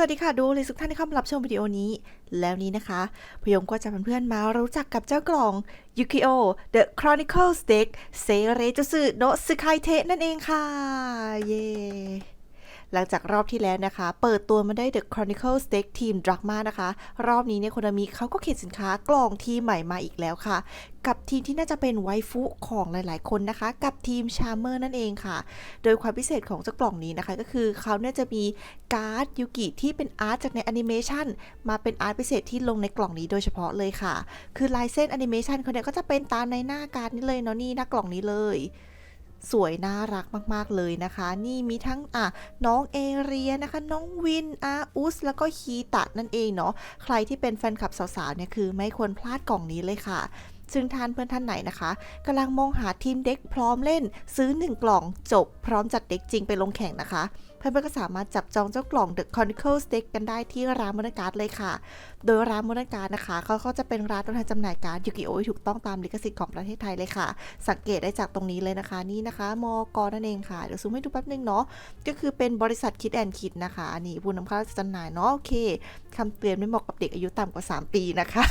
วัสดีค่ะดูเลยทุกท่านที่เข้ามารับชมวิดีโอนี้ แล้วนี้นะคะพยงก็จะเป็นเพื่อนๆมารู้จักกับเจ้ากล่อง Yukio The Chronicles Deck เซเรจุสึโนสึไคเทนั่นเองค่ะ เย้ หลังจากรอบที่แล้วนะคะ เปิดตัวมาได้ The Chronicles Deck ทีม Dragma นะคะ รอบนี้เนี่ยคนมิเขาก็เขียนสินค้ากล่องทีใหม่มาอีกแล้วค่ะ กับทีมที่น่าจะเป็นไวฟุของหลาย ๆ คนนะคะ กับทีม Charmer นั่นเองค่ะ โดยความพิเศษของเจ้ากล่องนี้นะคะ ก็คือเขาเนี่ยจะมีการ์ดยูกิที่เป็นอาร์ตจากในแอนิเมชันมาเป็นอาร์ตพิเศษที่ลงในกล่องนี้โดยเฉพาะเลยค่ะ คือลายเส้นแอนิเมชันเขาเนี่ยก็จะเป็นตามในหน้าการดนี้เลยเนาะนี่หน้ากล่องนี้เลย สวยน่ารักมากๆเลยนะคะ นี่มีทั้งอะน้องเอเรียนะคะ น้องวินอาอุสแล้วก็คีตะนั่นเองเนาะใครที่เป็นแฟนคลับสาวๆเนี่ยคือไม่ควรพลาดกล่องนี้เลยค่ะซึ่งท่านเพื่อนท่านไหนนะคะกำลังมองหาทีมเด็กพร้อมเล่น ซื้อ 1 กล่องจบพร้อมจัดเด็กจริงไปลงแข่งนะคะ เพื่อนๆก็สามารถจับจองเจ้ากล่อง The Chronicles Deck กันได้ที่ร้านมอนการ์ดเลยค่ะ โดยร้านมอนการ์ดนะคะเขาก็จะเป็นร้านตัวแทนจำหน่ายการ์ดยูกิโอที่ถูกต้องตามลิขสิทธิ์ของประเทศไทยเลยค่ะ สังเกตได้จากตรงนี้เลยนะคะนี่นะคะมกนั่นเองค่ะ เดี๋ยวซูมให้ดูแป๊บนึงเนาะก็คือเป็นบริษัทคิดแอนคิดนะคะนี่ผู้นำเข้าจำหน่ายเนาะโอเคคำเตือนไม่เหมาะกับเด็กอายุต่ำกว่า 3 ปีนะคะ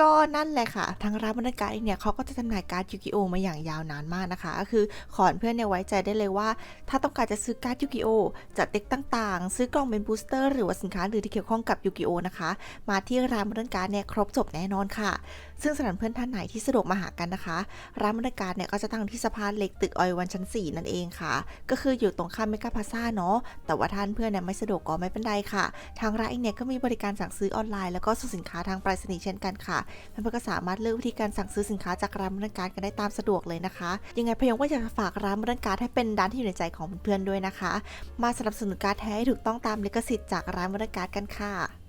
ก็นั่นแหละค่ะ ทางร้านบรรยากาศเนี่ยเขาก็จะจำหน่ายการ์ดยูกิโอมาอย่างยาวนานมากนะคะ ก็คือขอเพื่อนเนี่ยไว้ใจได้เลยว่า ถ้าต้องการจะซื้อการ์ดยูกิโอจัดเด็กต่างๆ ซื้อกล่องเป็นบูสเตอร์ หรือว่าสินค้าหรือที่เกี่ยวข้องกับยูกิโอนะคะ มาที่ร้านบรรยาการเนี่ยครบจบแน่นอนค่ะ ซึ่งสำหรับเพื่อนท่านไหนที่สะดวกมาหากันนะคะ ร้านบรรยากาศเนี่ยก็จะตั้งที่สะพานเหล็กตึกออยวันชั้น 4 นั่นเองค่ะ ก็คืออยู่ตรงข้ามเมกาพาซ่าเนาะ แต่ว่าท่านเพื่อนเนี่ยไม่สะดวกก็ไม่เป็นไรค่ะ ทางร้านเองเนี่ยก็มีบริการสั่งซื้อออนไลน์แล้วก็ส่งสินค้าทางไปรษณีย์เช่นกันค่ะเพื่อนๆก็สามารถเลือกวิธีการสั่งซื้อสินค้าจากร้านบรรยากาศกันได้ตามสะดวกเลยนะคะ ยังไงพยงก็อยากฝากร้านบรรยากาศให้เป็นร้านที่อยู่ในใจของเพื่อนๆด้วยนะคะ มาสนับสนุนการแท้ให้ถูกต้องตามลิขสิทธิ์จากร้านบรรยากาศกันค่ะ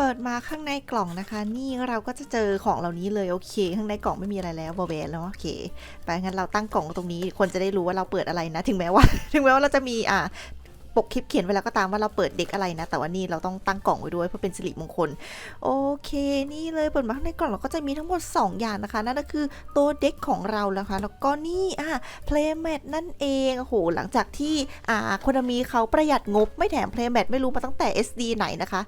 เปิดมาข้างในกล่องนะคะ นี่เราก็จะเจอของเหล่านี้เลยโอเค ข้างในกล่องไม่มีอะไรแล้วบอแวนแล้วโอเคไปงั้นเราตั้งกล่องตรงนี้คนจะได้รู้ว่าเราเปิดอะไรนะ ถึงแม้ว่า ถึงแม้ว่าเราจะมีอ่า ปกคลิปเขียนไว้แล้วก็ตามว่าเราเปิดเด็กอะไรนะ แต่ว่านี่เราต้องตั้งกล่องไว้ด้วยเพื่อเป็นสิริมงคล โอเค นี่เลยเปิดมาข้างในกล่องเราก็จะมีทั้งหมด 2 อย่างนะคะ นั่นก็คือตัวเด็กของเราแล้วค่ะ แล้วก็นี่อะ Playmat นั่นเองโอ้โหหลังจากที่อ่าคนมีเขาประหยัดงบไม่แถม Playmat ไม่รู้มาตั้งแต่ SD ไหนนะคะ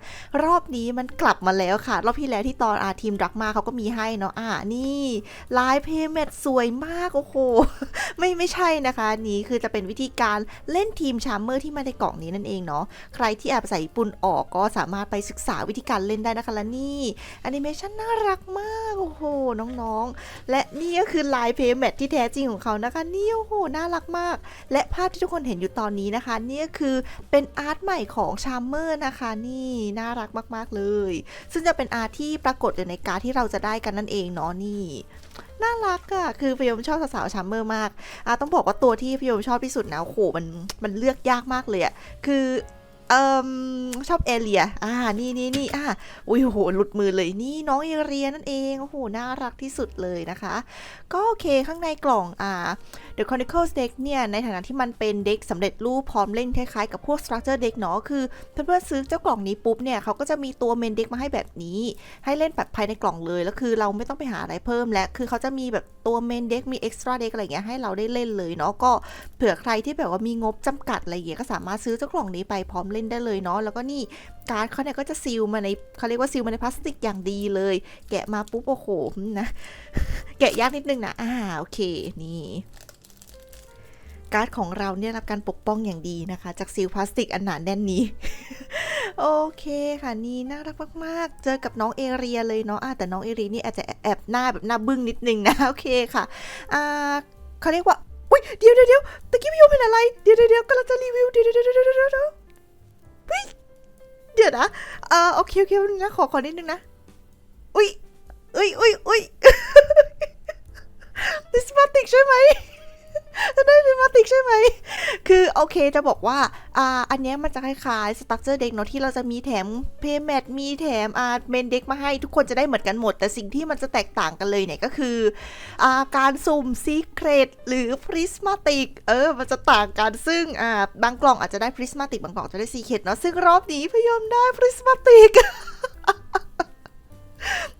รอบนี้มันกลับมาแล้วค่ะ รอบที่แล้วที่ตอนอาทีมรักมาเขาก็มีให้เนาะอ่านี่ลาย Playmat สวยมากโอ้โหไม่ไม่ใช่นะคะ นี้คือจะเป็นวิธีการเล่นทีมชาร์เมอร์ที่มาในกล่องนี้นั่นเองเนาะใครที่แอบภาษาญี่ปุ่นออกก็สามารถไปศึกษาวิธีการเล่นได้นะคะและนี่แอนิเมชันน่ารักมากโอ้โหน้องๆ และนี่ก็คือลายเพย์แมทที่แท้จริงของเขานะคะนี่โอ้โหน่ารักมาก และภาพที่ทุกคนเห็นอยู่ตอนนี้นะคะนี่ก็คือเป็นอาร์ตใหม่ของชาร์เมอร์นะคะนี่น่ารักมากๆเลย ซึ่งจะเป็นอาร์ตที่ปรากฏอยู่ในการดที่เราจะได้กันนั่นเองเนาะนี่ น่ารักอะคือพยมชอบสาวๆชัมเมอร์มากอะต้องบอกว่าตัวที่พยมชอบที่สุดนะโอ้โหมันมันเลือกยากมากเลยอะคือ เอ่มชอบเอเลีย อ่า นี่นี่นี่อ่าอุ้ยโห หลุดมือเลย นี่น้องเอเลียนั่นเอง โอ้โห น่ารักที่สุดเลยนะคะ ก็โอเค ข้างในกล่อง อ่า The Chronicles Deck เนี่ย ในฐานะที่มันเป็นเด็กสำเร็จรูปพร้อมเล่นคล้ายๆกับพวก Structure Deck เนาะ คือเพื่อนๆซื้อเจ้ากล่องนี้ปุ๊บเนี่ย เขาก็จะมีตัวเมนเด็กมาให้แบบนี้ ให้เล่นแบบภายในกล่องเลย แล้วคือเราไม่ต้องไปหาอะไรเพิ่ม และ คือเขาจะมีแบบตัวเมนเด็กมี extra deck อะไรอย่างเงี้ย ให้เราได้เล่นเลยเนาะ ก็เผื่อใครที่แบบว่ามีงบจำกัดอะไรเงี้ย ก็สามารถซื้อเจ้ากล่องนี้ไปพร้อมเล่นได้เลยเนาะแล้วก็นี่การ์ดเขาเนี่ยก็จะซีลมาในเขาเรียกว่าซีลมาในพลาสติกอย่างดีเลย แกะมาปุ๊บโอ้โหนะแกะยากนิดนึงนะอ่าโอเคนี่การ์ดของเราเนี่ยรับการปกป้องอย่างดีนะคะ จากซีลพลาสติกอันหนาแน่นนี้ โอเคค่ะนี่น่ารักมากๆ เจอกับน้องเอเรียเลยเนาะแต่น้องเอเรียนี่อาจจะแอบหน้าแบบหน้าบึ้งนิดนึงนะโอเคค่ะอ่าเขาเรียกว่าอุ้ยเดี๋ยวเดี๋ยวเดี๋ยวตะกี้พี่โยมเป็นอะไรเดี๋ยวเดี๋ยวเดี๋ยวกำลังจะรีวิวเดี๋ยวเดี๋ยวเดี๋ยว เดี๋ยวเดี๋ยวเดี๋ยวเฮ้ยเดี๋ยวนะอ่าโอเคโอเคนะขอขอนิดนึงนะอุ้ยอุ้ยอุ้ยอุ้ยดิสมาติกใช่ไหมจะได้ดิสมาติกใช่ไหม คือโอเคจะบอกว่าอ่าอันนี้มันจะคล้ายๆสตั๊กเจอร์เด็กเนาะที่เราจะมีแถมเพย์แมทมีแถมอ่าเมนเด็กมาให้ทุกคนจะได้เหมือนกันหมด แต่สิ่งที่มันจะแตกต่างกันเลยเนี่ยก็คืออ่าการสุ่มซีเครตหรือพริสมาติกเออมันจะต่างกันซึ่งอ่าบางกล่องอาจจะได้พริสมาติกบางกล่องจะได้ซีเครตเนาะซึ่งรอบนี้พยอมได้พริสมาติก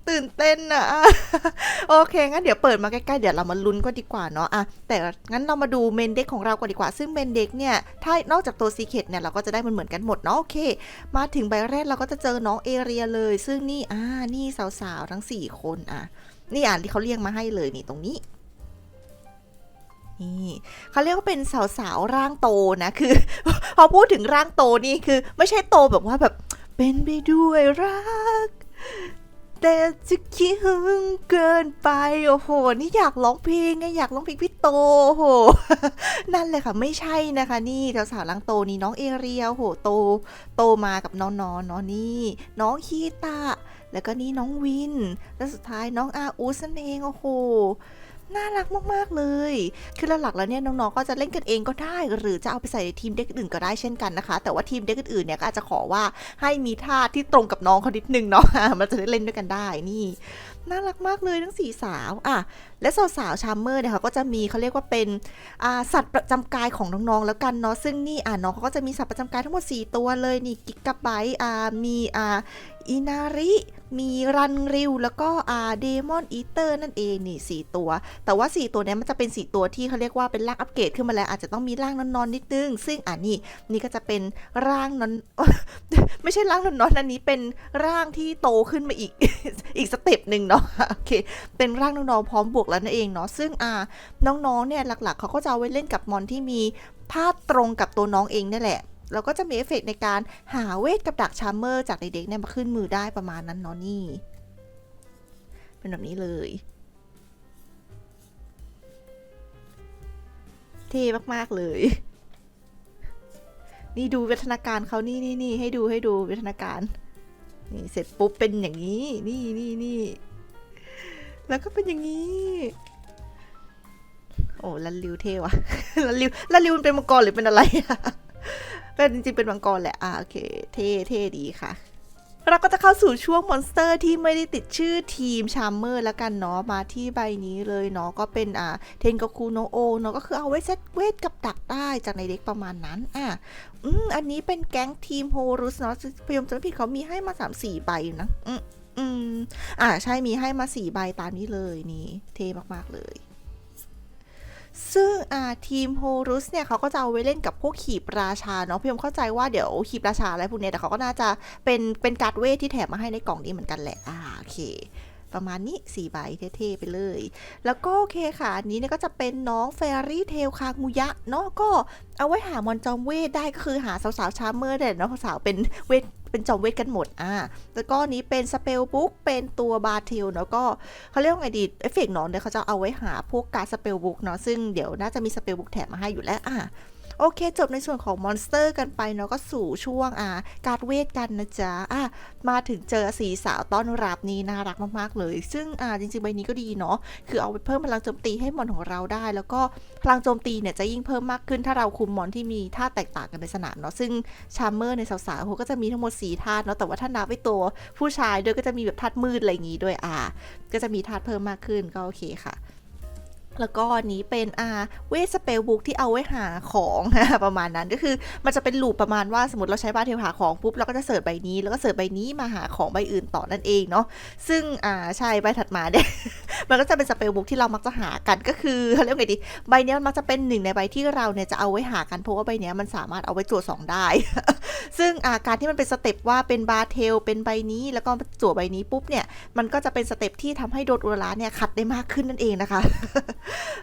ตื่นเต้นอะโอเค งั้นเดี๋ยวเปิดมาใกล้ๆ เดี๋ยวเรามาลุ้นก็ดีกว่าเนาะอะแต่งั้นเรามาดูเมนเด็กของเราก่อนดีกว่า ซึ่งเมนเด็กเนี่ย ถ้านอกจากตัวซีเคทเนี่ยเราก็จะได้มันเหมือนกันหมดเนาะโอเค มาถึงใบแรกเราก็จะเจอน้องเอเรียเลย ซึ่งนี่อ่านี่สาวๆ ทั้ง 4 คนอะ นี่อ่านที่เขาเรียกมาให้เลยนี่ตรงนี้นี่เขาเรียกว่าเป็นสาวๆร่างโตนะคือพอพูดถึงร่างโตนี่คือ ไม่ใช่โตแบบว่าแบบเป็นไปด้วยรัก แต่จะคิดหึงเกินไปโอ้โห นี่อยากร้องเพลงไงอยากร้องเพลงพี่โตโอ้โห นั่นเลยค่ะไม่ใช่นะคะ นี่สาวๆลังโตนี่น้องเอเรียโอ้โหโต โตมากับน้องนอนาะนี่ น้องฮีตาแล้วก็นี่น้องวิน และสุดท้ายน้องอาอูสนั่นเองโอ้โห น่ารักมากๆเลย คือหลักๆแล้วเนี่ยน้องๆก็จะเล่นกันเองก็ได้ หรือจะเอาไปใส่ในทีมเด็กอื่นก็ได้เช่นกันนะคะ แต่ว่าทีมเด็กอื่นเนี่ยก็อาจจะขอว่าให้มีท่าที่ตรงกับน้องเขานิดนึงเนาะมันจะได้เล่นด้วยกันได้นี่น่ารักมากเลยทั้งสี่สาวอะและสาวๆชาร์เมอร์เนี่ยเขาก็จะมีเขาเรียกว่าเป็นสัตว์ประจำกายของน้องๆแล้วกันเนาะซึ่งนี่อ่าน้องเขาก็จะมีสัตว์ประจำกายทั้งหมด 4 ตัวเลยนี่กิกกะไบอ่ามีอ่าอินาริ มีรันริวแล้วก็อ่าเดมอนอีเตอร์นั่นเองนี่ 4 ตัว แต่ว่า 4 ตัวนี้มันจะเป็น 4 ตัวที่เขาเรียกว่าเป็นร่างอัปเกรดขึ้นมาแล้วอาจจะต้องมีร่างนอนๆนิดนึง ซึ่งอ่านี่นี่ก็จะเป็นร่างนอนไม่ใช่ร่างนอนๆอันนี้เป็นร่างที่โตขึ้นมาอีกอีกสเต็ปหนึ่งเนาะโอเคเป็นร่างน้องๆพร้อมบวกแล้วนั่นเองเนาะซึ่งอ่าน้องๆเนี่ยหลักๆ เขาก็จะเอาไว้เล่นกับมอนที่มีภาพตรงกับตัวน้องเองนี่แหละ แล้วก็จะมีเอฟเฟกต์ในการหาเวทกับดักชาร์เมอร์จากเด็กๆเนี่ยมาขึ้นมือได้ประมาณนั้นเนาะนี่ เป็นแบบนี้เลยเท่มาก ๆ เลย นี่ดูวิทนาการเขานี่นี่นี่ให้ดูให้ดูวิทนาการ นี่เสร็จปุ๊บเป็นอย่างนี้ นี่นี่นี่แล้วก็เป็นอย่างนี้ โอ้ลันริวเท่วะลันริวลันริวมันเป็นมังกรหรือเป็นอะไรอะ เป็นจริงๆเป็นมังกรแหละ อ่าโอเค เท่เท่ดีค่ะ เราก็จะเข้าสู่ช่วงมอนสเตอร์ที่ไม่ได้ติดชื่อทีมชาร์เมอร์แล้วกันเนาะ มาที่ใบนี้เลยเนาะ ก็เป็นอ่าเทนกคูโนโอเนาะ ก็คือเอาไว้เซตเวทกับดักได้จากในเด็กประมาณนั้น อะอืมอันนี้เป็นแก๊งทีมโฮรุสเนาะพยมจำผิดเขามีให้มาสามสี่ใบนะ อืมอืมอ่าใช่มีให้มาสี่ใบตามนี้เลยนี่ เท่มากๆเลย ซึ่งทีมโฮรุสเนี่ยเขาก็จะเอาไว้เล่นกับพวกขีปราชาเนาะพี่ยมเข้าใจว่าเดี๋ยวขีปราชาอะไรพวกเนี้ยแต่เขาก็น่าจะเป็นเป็นการ์ดเวทที่แถมมาให้ในกล่องนี้เหมือนกันแหละอ่าโอเค ประมาณนี้สี่ใบเท่ๆไปเลย แล้วก็โอเคค่ะอันนี้เนี่ยก็จะเป็นน้องเฟรี่เทลคางูยะเนาะก็เอาไว้หามอนจอมเวทได้ก็คือหาสาวๆชาเมอร์ได้เนาะสาวเป็นเวทเป็นจอมเวทกันหมด อ่า แล้วก็นี้เป็นสเปลบุ๊ก เป็นตัวบาเทลแล้วก็เขาเรียกว่าไงดีเอฟเฟกต์เนาะเดี๋ยวเขาจะเอาไว้หาพวกการสเปลบุ๊กเนาะ ซึ่งเดี๋ยวน่าจะมีสเปลบุ๊กแถมมาให้อยู่แล้ว อ่า โอเค จบในส่วนของมอนสเตอร์กันไปเนาะก็สู่ช่วงอ่าการเวทกันนะจ๊ะอะมาถึงเจอสีสาวต้อนรับนี่น่ารักมากๆเลย ซึ่งอ่าจริงๆใบนี้ก็ดีเนาะคือเอาไปเพิ่มพลังโจมตีให้มอนของเราได้ แล้วก็พลังโจมตีเนี่ยจะยิ่งเพิ่มมากขึ้นถ้าเราคุมมอนที่มีท่าแตกต่างกันในสนามเนาะซึ่งชาร์เมอร์ในสาวๆเขาก็จะมีทั้งหมด4ธาตุเนาะแต่ว่าถ้านับไปตัวผู้ชายด้วยก็จะมีแบบธาตุมืดอะไรอย่างงี้ด้วยอ่าก็จะมีธาตุเพิ่มมากขึ้นก็โอเคค่ะ แล้วก็นี้เป็นอาเวสเปลบุ๊กที่เอาไว้หาของประมาณนั้นก็คือ มันจะเป็นลูปประมาณว่าสมมติเราใช้บาเทลหาของปุ๊บเราก็จะเสิร์ชใบนี้ แล้วก็เสิร์ชใบนี้มาหาของใบอื่นต่อนั่นเองเนาะซึ่งอ่าใช่ใบถัดมาเนี่ยมันก็จะเป็นสเปลบุ๊กที่เรามักจะหากันก็คือเขาเรียกไงดีใบนี้มันมักจะเป็นหนึ่งในใบที่เราเนี่ยจะเอาไว้หากันเพราะว่าใบนี้มันสามารถเอาไว้จั่วสองได้ ซึ่งอาการที่มันเป็นสเต็ปว่าเป็นบาเทลเป็นใบนี้แล้วก็จั่วใบนี้ปุ๊บเนี่ย มันก็จะเป็นสเต็ปที่ทำให้โดนอุราเนี่ยขัดได้มากขึ้นนั่นเองนะคะ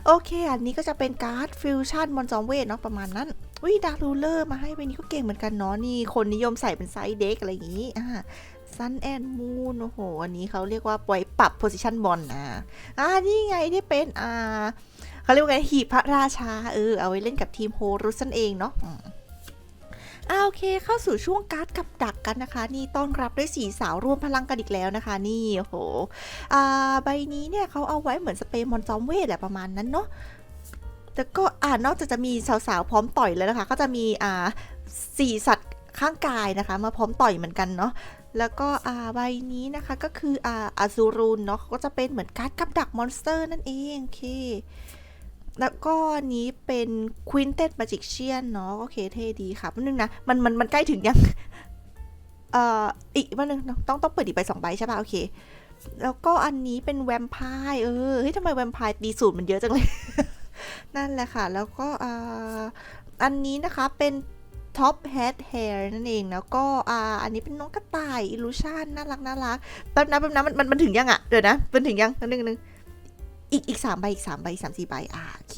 โอเค อันนี้ก็จะเป็นการ์ดฟิวชั่นมอนจอมเวทเนาะประมาณนั้นวิดารูเลอร์มาให้ใบนี้ก็เก่งเหมือนกันเนาะนี่คนนิยมใส่เป็นไซส์เด็กอะไรอย่างนี้อ่าซันแอนมูนโอ้โห อันนี้เขาเรียกว่าปล่อยปรับโพซิชันบอลอ่าอ่านี่ไงที่เป็นอ่าเขาเรียกว่าไงหีบพระราชา เออ เอาไว้เล่นกับทีมโฮรุสนั่นเองเนาะ อาโอเคเข้าสู่ช่วงการ์ดกับดักกันนะคะ นี่ต้อนรับด้วยสีสาวร่วมพลังกันอีกแล้วนะคะ นี่โอ้โหอ่าใบนี้เนี่ยเขาเอาไว้เหมือนสเปรย์มอนจอมเวทแหละประมาณนั้นเนาะแต่ก็อ่านอกจากจะมีสาวๆพร้อมต่อยแล้วนะคะ ก็จะมีอ่าสี่สัตว์ข้างกายนะคะ มาพร้อมต่อยเหมือนกันเนาะแล้วก็อ่าใบนี้นะคะก็คืออ่าอาซูรุนเนาะก็จะเป็นเหมือนการ์ดกับดักมอนสเตอร์นั่นเองโอเค แล้วก็อันนี้เป็นควินเต็ดมาจิกเชียนเนาะโอเคเท่ดีค่ะแป๊บนึงนะ มันมันมันใกล้ถึงยัง เอ่อ อีกวันนึงต้องต้องเปิดอีกใบสองใบใช่ป่ะ โอเค แล้วก็อันนี้เป็นแวมไพร์เออเฮ้ยทำไมแวมไพร์ตีสูตรมันเยอะจังเลย นั่นแหละค่ะ แล้วก็อ่าอันนี้นะคะเป็นท็อปแฮ t แฮร์นั่นเองแล้วก็อ่าอันนี้เป็นน้องกระต่ายอิลูชันน่ารักน่ารักแป๊บนะแป๊บนะมันมันมันถึงยังอะเดี๋ยวนะมันถึงยังนึงนึง อีกอีกสามใบอีกสามใบอีกสามสี่ใบอ่าโอเค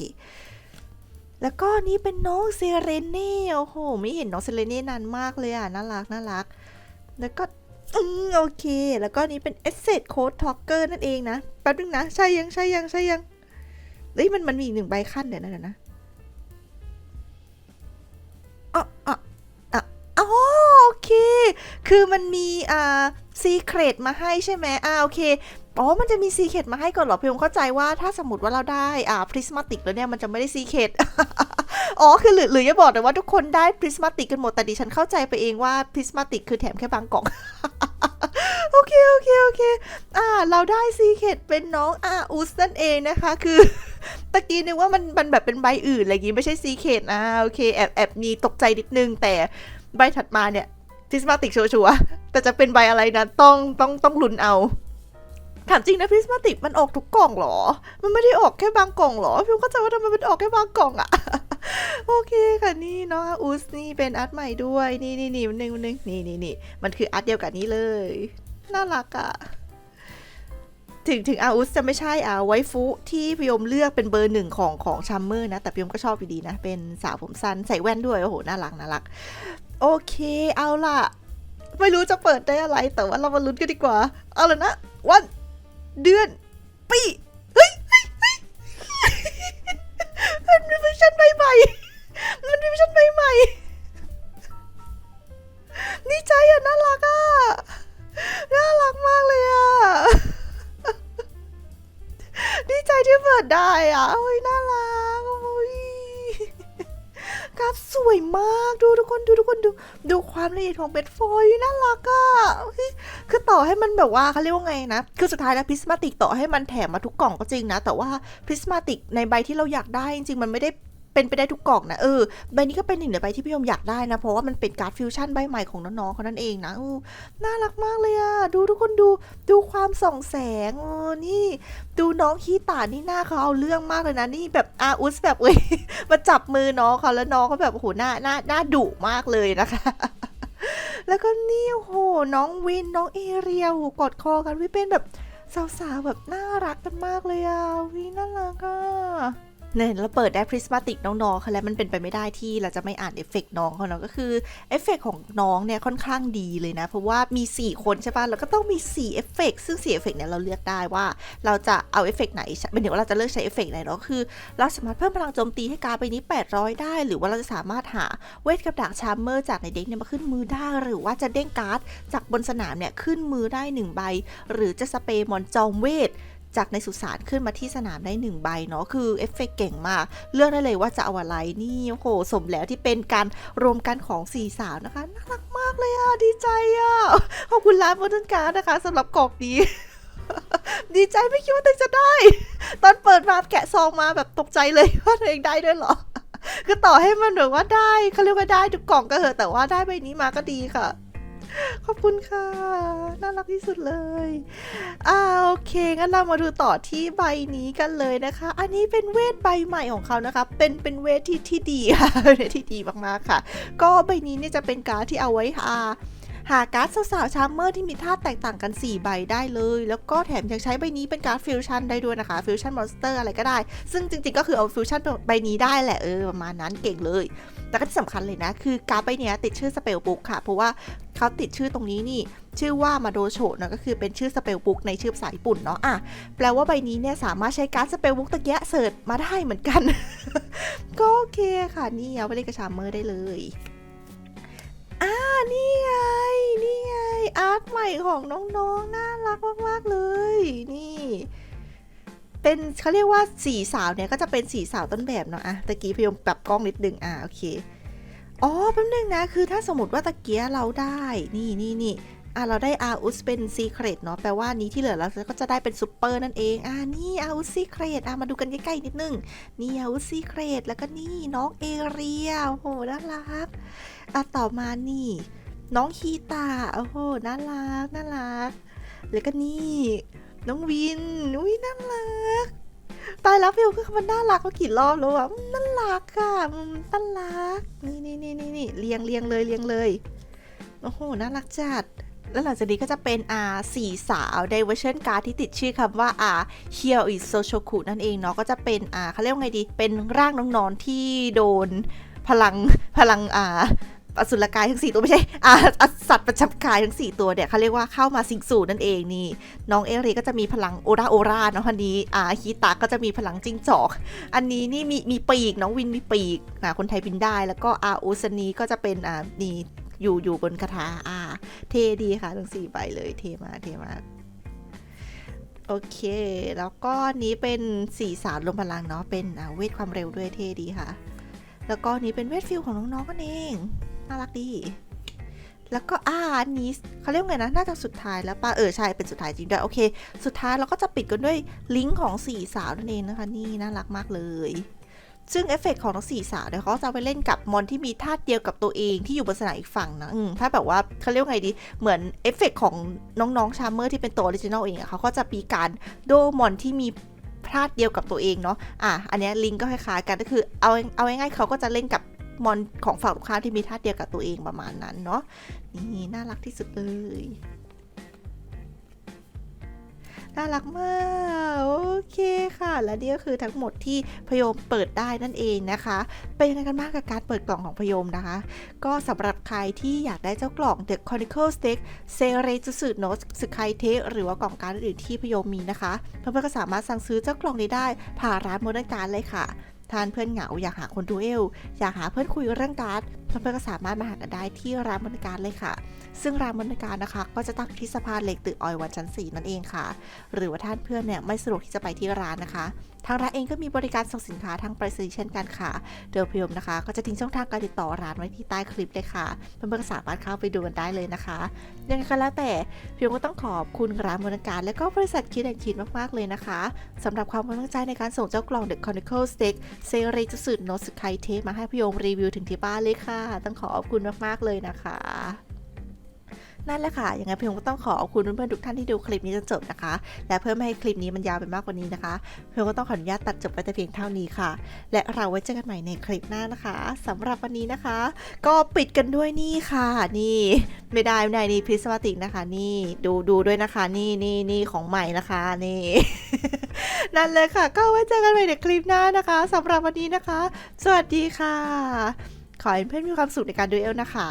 แล้วก็นี่เป็นน้องเซเรเน่โอ้โห ไม่เห็นน้องเซเรเน่นานมากเลยอะน่ารักน่ารัก แล้วก็อืมโอเค แล้วก็นี่เป็น Asset Code Talker นั่นเองนะ แป๊บนึงนะ ใช่ยังใช่ยังใช่ยังเฮ้ยมันมันมีอีกหนึ่งใบขั้นเดี๋ยวนะเดี๋ยวนะอ๋ออ๋ออ๋ออ๋อโอเค คือมันมีอ่าซีเครตมาให้ใช่ไหมอ่าโอเค อ๋อ มันจะมีซีเครตมาให้ก่อนเหรอ เพียงเข้าใจว่าถ้าสมมติว่าเราได้อ่าพริสมาติกแล้วเนี่ย มันจะไม่ได้ซีเครตอ๋อ คือหรือหรือจะบอกแต่ว่าทุกคนได้พริสมาติกกันหมด แต่ดิฉันเข้าใจไปเองว่าพริสมาติกคือแถมแค่บางกล่องโอเค โอเค โอเค อ่า เราได้ซีเคดเป็นน้องอาอุสนั่นเองนะคะ คือ ตะกี้นึกว่ามันมันแบบเป็นใบอื่นอะไรอย่างงี้ไม่ใช่ซีเคดอ่า โอเค แอบแอบมีตกใจนิดนึง แต่ใบถัดมาเนี่ยพริสมาติกชัวร์ๆแต่จะเป็นใบอะไรนะต้องต้องต้องลุ้นเอา ถามจริงนะพริสมาติกมันออกทุกกล่องเหรอ มันไม่ได้ออกแค่บางกล่องเหรอพี่เข้าใจว่าทำไมมันออกแค่บางกล่องอะโอเคค่ะนี่น้องอาอุสนี่เป็นอาร์ตใหม่ด้วย นี่นี่นี่มันหนึ่งมันหนึ่งนี่นี่นี่มันคืออาร์ตเดียวกับนี้เลย น่ารักอะถึงถึงอาอุสจะไม่ใช่อาไวฟุที่พยมเลือกเป็นเบอร์หนึ่งของของชัมเมอร์นะ แต่พยมก็ชอบอยู่ดีนะ เป็นสาวผมสั้นใส่แว่นด้วย โอ้โห น่ารักน่ารัก โอเค เอาล่ะ ไม่รู้จะเปิดได้อะไร แต่ว่าเรามาลุ้นกันดีกว่า เอาละนะวัน เดือน ปีเฮ้ยเฮ้ยเฮ้ยมันมีเวอร์ชันใหม่ๆมันมีเวอร์ชันใหม่ๆนี่ใจอะน่ารักอะน่ารักมากเลยอะดีใจที่เปิดได้อะโอ้ยน่ารักโอ้ยกราฟสวยมากดูทุกคนดูทุกคนดูดูความละเอียดของเบ็ดฟอยน่ารักอะ ต่อให้มันแบบว่าเขาเรียกว่าไงนะ คือสุดท้ายแล้วพิสมาติกต่อให้มันแถมมาทุกกล่องก็จริงนะ แต่ว่าพิสมาติกในใบที่เราอยากได้จริงๆ มันไม่ได้เป็นไปได้ทุกกล่องนะเออใบนี้ก็เป็นหนึ่งในใบที่พี่ยมอยากได้นะ เพราะว่ามันเป็นการ์ดฟิวชั่นใบใหม่ของน้องๆเขานั่นเองนะอู้น่ารักมากเลยอะดูทุกคนดูดูความส่องแสงเออนี่ ดูน้องคีตานี่หน้าเขาเอาเรื่องมากเลยนะ นี่แบบอาอุสแบบเว้ยมาจับมือน้องเขาแล้วน้องเขาแบบโอ้โหหน้าหน้าหน้าดุมากเลยนะคะ แล้วก็นี่โอ้โห น้องวินน้องเอเรียหูกอดคอกันวิเป็นแบบสาวๆแบบน่ารักกันมากเลยอะวิน่ารักอะ เนี่ยเราเปิดได้พริสมาติกน้องๆเขาแล้วมันเป็นไปไม่ได้ที่เราจะไม่อ่านเอฟเฟกต์น้องเขาเนาะก็คือเอฟเฟกต์ของน้องเนี่ยค่อนข้างดีเลยนะ เพราะว่ามี 4 คนใช่ป่ะแล้วก็ต้องมี4เอฟเฟกต์ซึ่ง4เอฟเฟกต์เนี่ยเราเลือกได้ว่าเราจะเอาเอฟเฟกต์ไหนเป็นเดี๋ยวเราจะเลือกใช้เอฟเฟกต์ไหนเนาะคือ เราสามารถเพิ่มพลังโจมตีให้การดใบนี้ 800 ได้ หรือว่าเราจะสามารถหาเวทกับดักชาร์เมอร์จากในเด็กเนี่ยมาขึ้นมือได้ หรือว่าจะเด้งการ์ดจากบนสนามเนี่ยขึ้นมือได้1ใบหรือจะสเปรย์มอนจอมเวท จากในสุสานขึ้นมาที่สนามได้1ใบเนาะคือเอฟเฟกต์เก่งมาก เลือกได้เลยว่าจะเอาอะไรนี่โอ้โหสมแล้วที่เป็นการรวมกันของสี่สาวนะคะน่ารักมากเลยอะดีใจอะขอบคุณร้านโมเดิร์นการ์ดนะคะสำหรับกรอบนี้ดีใจไม่คิดว่าตัวเองจะได้ ตอนเปิดมาแกะซองมาแบบตกใจเลยว่าตัวเองได้ด้วยเหรอคือต่อให้มันแบบว่าได้เขาเรียกว่าได้ทุกกล่องก็เถอะแต่ว่าได้ใบนี้มาก็ดีค่ะ ขอบคุณค่ะ น่ารักที่สุดเลย อ่าโอเค งั้นเรามาดูต่อที่ใบนี้กันเลยนะคะ อันนี้เป็นเวทใบใหม่ของเขานะคะ เป็นเป็นเวทที่ที่ดีค่ะเวทที่ดีมากๆค่ะ ก็ใบนี้เนี่ยจะเป็นการดที่เอาไว้หา หาการ์ดสาวๆชาร์เมอร์ที่มีท่าแตกต่างกัน 4 ใบได้เลย แล้วก็แถมยังใช้ใบนี้เป็นการ์ดฟิวชั่นได้ด้วยนะคะฟิวชั่นมอนสเตอร์อะไรก็ได้ ซึ่งจริงๆก็คือเอาฟิวชั่นใบนี้ได้แหละเออประมาณนั้นเก่งเลย แต่ก็ที่สำคัญเลยนะ คือการ์ดใบนี้ติดชื่อสเปลบุ๊กค่ะ เพราะว่าเขาติดชื่อตรงนี้นี่ ชื่อว่ามาโดโชนะก็คือเป็นชื่อสเปลบุ๊กในชื่อภาษาญี่ปุ่นเนาะอะแปลว่าใบนี้เนี่ยสามารถใช้การ์ดสเปลบุ๊กตะเกียะเสิร์ชมาได้เหมือนกัน ก็โอเคค่ะนี่เอาไปเล่นกับชาร์เมอร์ได้เลย อ่านี่ไง นี่ไง อาร์ตใหม่ของน้องๆ น่ารักมากๆ เลย นี่ เป็นเขาเรียกว่าสีสาวเนี่ย ก็จะเป็นสีสาวต้นแบบเนาะอะตะกี้พยมปรับกล้องนิดนึง อ่า โอเค อ๋อ แป๊บนึงนะ คือถ้าสมมติว่าตะเกียเราได้ นี่นี่นี่ อะเราได้อาอุสเป็นซีเครตเนาะแปลว่านี้ที่เหลือเราก็จะได้เป็นซูเปอร์นั่นเอง อ่านี่อาอุสซีเครตอะมาดูกันใกล้ๆนิดนึง นี่อาอุสซีเครตแล้วก็นี่น้องเอเรียโอ้โหน่ารักอะต่อมานี่ น้องฮีตาโอ้โหน่ารักน่ารัก แล้วก็นี่ น้องวินอุ้ยน่ารักตายแล้วพี่คือมันน่ารักมากี่รอบแล้วอะน่ารักอะน่ารักนี่นี่นี่นี่นี่เรียงเรียงเลยเรียงเลยโอ้โหน่ารักจัด แล้วหลังจากนี้ก็จะเป็นอ่าสี่สาวในเวอร์ชันการ์ดที่ติดชื่อคำว่าอ่า Here is Sochoku นั่นเองเนาะก็จะเป็นอ่าเขาเรียกว่าไงดี เป็นร่างน้องๆที่โดนพลังพลังอ่าอสุรกายทั้งสี่ตัวไม่ใช่อาสัตว์ประจำกายทั้งสี่ตัวเนี่ยเขาเรียกว่าเข้ามาสิงสู่นั่นเองนี่ น้องเอริก็จะมีพลังโอราโอราเนาะอันนี้อาฮิตาก็จะมีพลังจิ้งจอก อันนี้นี่มีมีปีกน้องวินมีปีกนะคนไทยบินได้ แล้วก็อาอุสนีก็จะเป็นอ่านี่ อยู่อยู่บนคาถาอ่า เทดีค่ะทั้งสี่ใบเลยเทมาเทมาโอเค แล้วก็นี้เป็นสี่สารลมพลังเนาะ เป็นอาเวทความเร็วด้วยเท่ดีค่ะ แล้วก็นี้เป็นเวทฟิลของน้องๆกันเอง น่ารักดี แล้วก็อ่านี้เขาเรียกไงนะ น่าจะสุดท้ายแล้วป่ะ เออ ใช่ เป็นสุดท้ายจริงด้วย โอเค สุดท้ายเราก็จะปิดกันด้วยลิงก์ของสี่สาวนั่นเองนะคะ นี่น่ารักมากเลย ซึ่งเอฟเฟกต์ของทั้งสี่สาวเนี่ยเขาจะไปเล่นกับมอนที่มีธาตุเดียวกับตัวเองที่อยู่บนสนามอีกฝั่งนะถ้าแบบว่าเขาเรียกว่าไงดี เหมือนเอฟเฟกต์ของน้องๆชาร์เมอร์ที่เป็นตัวออริจินอลเองเขาก็จะมีการโดมอนที่มีธาตุเดียวกับตัวเองเนาะ อะ อันนี้ลิงก์ก็คล้ายๆกันก็คือเอาเอาง่ายๆเขาก็จะเล่นกับมอนของฝั่งตรงข้ามที่มีธาตุเดียวกับตัวเองประมาณนั้นเนาะ นี่น่ารักที่สุดเลย น่ารักมาก โอเคค่ะ และนี่ก็คือทั้งหมดที่พยมเปิดได้นั่นเองนะคะ เป็นยังไงกันบ้างกับการเปิดกล่องของพยมนะคะ ก็สำหรับใครที่อยากได้เจ้ากล่อง The Chronicle Stick เซเรจุสึโนสึไคเทหรือว่ากล่องการดอื่นที่พยมมีนะคะ เพื่อนๆก็สามารถสั่งซื้อเจ้ากล่องนี้ได้ผ่านร้านโมเดิร์นการเลยค่ะทานเพื่อนเหงาอยากหาคนดูเอล อยากหาเพื่อนคุยเรื่องการ์ดเพื่อนๆก็สามารถมาหากันได้ที่ร้านบริการเลยค่ะ ซึ่งร้านบริการนะคะ ก็จะตั้งที่สะพานเหล็กตึกออยวันชั้น 4 นั่นเองค่ะ หรือว่าท่านเพื่อนเนี่ยไม่สะดวกที่จะไปที่ร้านนะคะ ทางร้านเองก็มีบริการส่งสินค้าทางไปรษณีย์เช่นกันค่ะโดยพยมนะคะ ก็จะทิ้งช่องทางการติดต่อร้านไว้ที่ใต้คลิปเลยค่ะเพื่อนๆก็สามารถเข้าไปดูกันได้เลยนะคะยังไงก็แล้วแต่พยมก็ต้องขอบคุณร้านบริการและก็บริษัทคิดแอนคิดมากๆเลยนะคะสำหรับความไว้วางใจในการส่งเจ้ากล่อง The Chronicle Stick เซเรจุสึโนสึไคเทมาให้พยมรีวิวถึงที่บ้านเลยค่ะต้องขอขอบคุณมากๆเลยนะคะนั่นแหละค่ะ ยังไงเพี่ยงก็ต้องขอขอบคุณเพื่อนๆทุกท่านที่ดูคลิปนี้จนจบนะคะ และเพื่อไม่ให้คลิปนี้มันยาวไปมากกว่านี้นะคะ เพี่ยงก็ต้องขออนุญาตตัดจบไปแต่เพียงเท่านี้ค่ะ และเราไว้เจอกันใหม่ในคลิปหน้านะคะสำหรับวันนี้นะคะ ก็ปิดกันด้วยนี่ค่ะ นี่ ไม่ได้ไม่ได้นี่พิสมาติกนะคะ นี่ดูดูด้วยนะคะ นี่นี่นี่ของใหม่นะคะนี่นั่นเลยค่ะ ก็ไว้เจอกันใหม่ในคลิปหน้านะคะสำหรับวันนี้นะคะ สวัสดีค่ะ ขอให้เพื่อนมีความสุขในการดูเอลนะคะ